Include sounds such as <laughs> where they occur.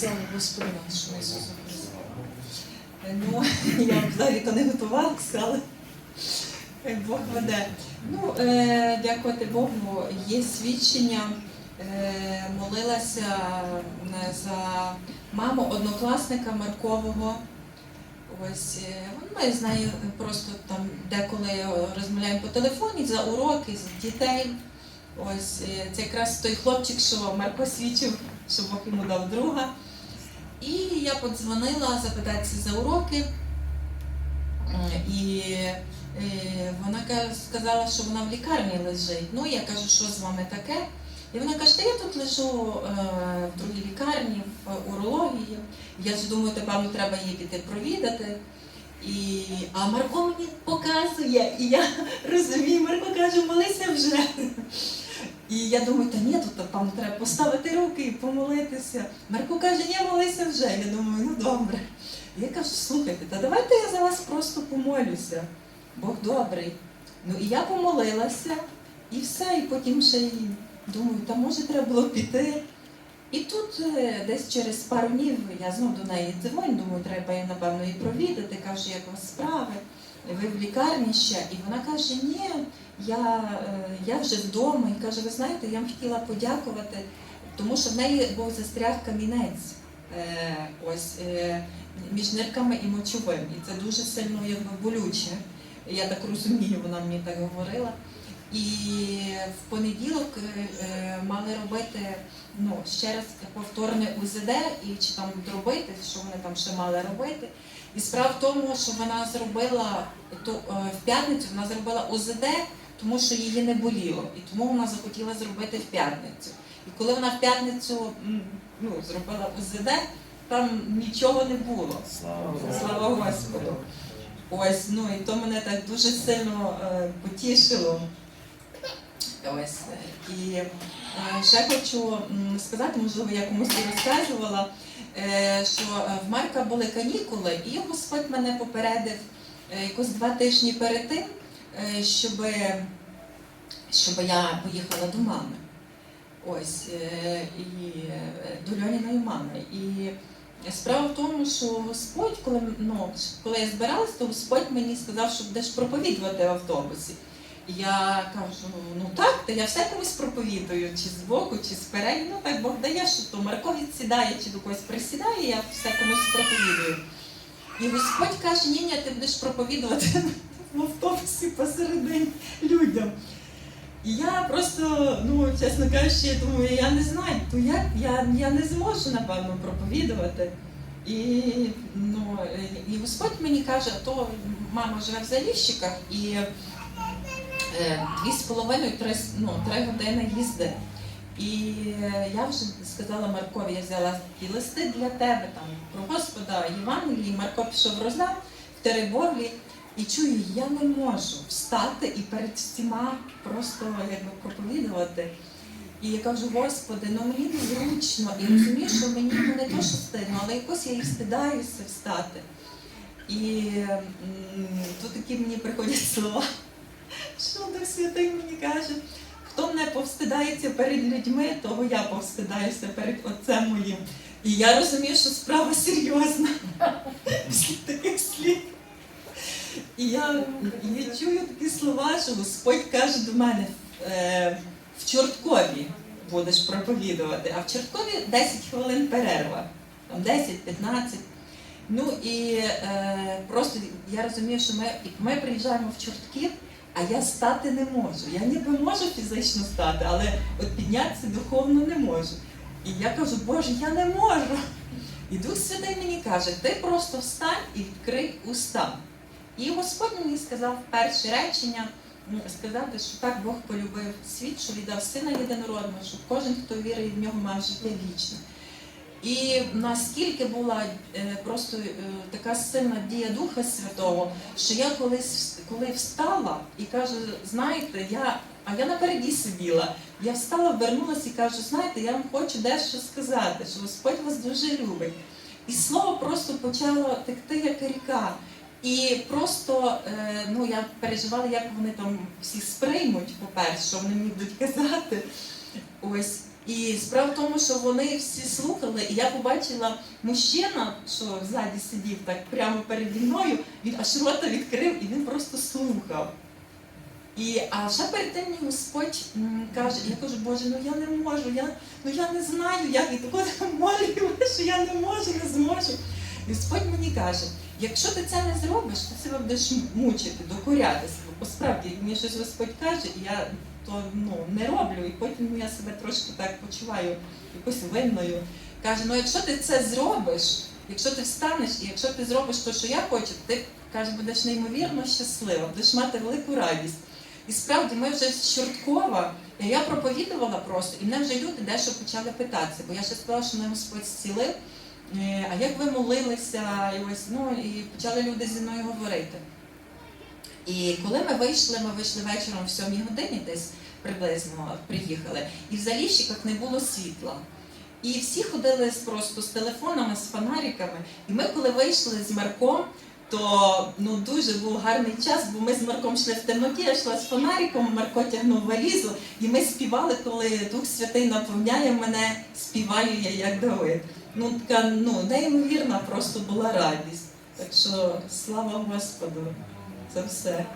Слава Господу нашому Ісусу Христу. Ну, <laughs> я взагалі то не готувалася, але Бог веде. Ну, е, дякувати Богу, є свідчення. Е, молилася е, за маму однокласника Маркового. Ось е, ми з нею просто там деколи розмовляємо по телефоні за уроки, з дітей. Ось е, це якраз той хлопчик, що Марко свідчив, що Бог йому дав друга. І я подзвонила запитатися за уроки. І е, вона сказала, що вона в лікарні лежить. Ну, я кажу, що з вами таке? І вона каже, та я тут лежу е, в другій лікарні, в урології. Я ж думаю, тепер треба її піти провідати. І, а Марко мені показує, і я <laughs> розумію, Марко каже, молися вже. І я думаю, та ні, тут там треба поставити руки і помолитися. Марко каже, ні, молися вже. Я думаю, ну добре. Я кажу, слухайте, та давайте я за вас просто помолюся. Бог добрий. Ну і я помолилася, і все, і потім ще й думаю, та може треба було піти. І тут е, десь через пару днів я знов до неї дзвоню, думаю, треба її, напевно, і провідати. Кажу, як у вас справи? Ви в лікарні ще? І вона каже, ні, я, е, я вже вдома. І каже, ви знаєте, я вам хотіла подякувати, тому що в неї був застряг камінець. Е, ось е, між нирками і мочовим. І це дуже сильно якби болюче. Я так розумію, вона мені так говорила. І в понеділок е, е, мали робити ну, ще раз повторне УЗД і чи там зробити, що вони там ще мали робити. І справа в тому, що вона зробила то, е, в п'ятницю, вона зробила УЗД, тому що її не боліло. І тому вона захотіла зробити в п'ятницю. І коли вона в п'ятницю ну, зробила УЗД, там нічого не було. Слава Господу. Ось, ну і то мене так дуже сильно е, потішило. Ось. І е, ще хочу сказати, можливо, я комусь і розказувала, е, що е, в Марка були канікули, і Господь мене попередив якось два тижні перед тим, щоб, щоб я поїхала до мами. Ось, і до Льоніної мами. І Справа в тому, що Господь, коли, ну, коли я збиралась, то Господь мені сказав, що будеш проповідувати в автобусі. Я кажу, ну так, та я все комусь проповідую, чи збоку, чи спереді. Ну так Бог дає, що то Марко відсідає, чи до когось присідає, я все комусь проповідую. І Господь каже, ні, ні, ти будеш проповідувати <laughs> в автобусі посередині людям. І я просто, ну, чесно кажучи, я думаю, я не знаю, то як я, я не зможу, напевно, проповідувати. І, ну, і Господь мені каже, то мама живе в Заліщиках і е, дві з половиною три, с- ну, три години їзди. І е, я вже сказала Маркові, я взяла такі листи для тебе там про Господа Євангелії. Марко пішов роздав в Теребовлі. І чую, я не можу встати і перед всіма просто якби проповідувати. І я кажу, Господи, ну мені незручно, і розумію, що мені не то, що стидно, але якось я і встидаюся встати. І тут такі мені приходять слова, що Дух Святий мені каже, хто не повстидається перед людьми, того я повстидаюся перед Отцем моїм. І я розумію, що справа серйозна <laughs> після таких слів. І я, я чую такі слова, що Господь каже до мене е, в Чорткові будеш проповідувати, а в Чорткові 10 хвилин перерва, там 10-15. Ну і е, просто я розумію, що ми, ми приїжджаємо в Чортків, а я стати не можу. Я ніби можу фізично стати, але от піднятися духовно не можу. І я кажу, Боже, я не можу. І Дух Святий мені каже, ти просто встань і відкрий уста. І Господь мені сказав перше речення, сказати, що так Бог полюбив світ, що віддав сина єдинородного, що кожен, хто вірить в нього, мав життя вічне. І наскільки була е, просто е, така сильна дія Духа Святого, що я колись коли встала і кажу, знаєте, я, а я напереді сиділа, я встала, вернулася і кажу, знаєте, я вам хочу дещо сказати, що Господь вас дуже любить. І слово просто почало текти як ріка. І просто е, ну, я переживала, як вони там всі сприймуть, по-перше, що вони мені будуть казати. Ось. І справа в тому, що вони всі слухали, і я побачила мужчина, що ззаді сидів так прямо переді мною, він аж рота відкрив і він просто слухав. І, а ще перед тим Господь каже, я кажу, Боже, ну я не можу, я, ну я не знаю, як і тако <laughs> молю, що я не можу, не зможу. Господь мені каже, якщо ти це не зробиш, ти себе будеш мучити, докоряти себе. Бо справді мені щось Господь каже, і я то ну, не роблю, і потім я себе трошки так почуваю якось винною. Каже, ну якщо ти це зробиш, якщо ти встанеш і якщо ти зробиш те, що я хочу, ти каже, будеш неймовірно щаслива, будеш мати велику радість. І справді ми вже з Чорткова, я проповідувала просто, і мене вже люди дещо почали питатися, бо я ще сказала, що мене Господь зцілив. Е, А як ви молилися? І ось ну і почали люди зі мною говорити. І коли ми вийшли, ми вийшли вечором в сьомій годині, десь приблизно приїхали, і в заліщиках не було світла. І всі ходили просто з телефонами, з фонариками. І ми, коли вийшли з Марком, то ну дуже був гарний час, бо ми з Марком йшли в темноті, я йшла з фонариком, Марко тягнув валізу, і ми співали, коли Дух Святий наповняє мене, співаю я як Давид. Ну така ну неймовірна просто була радість. Так що слава Господу за все.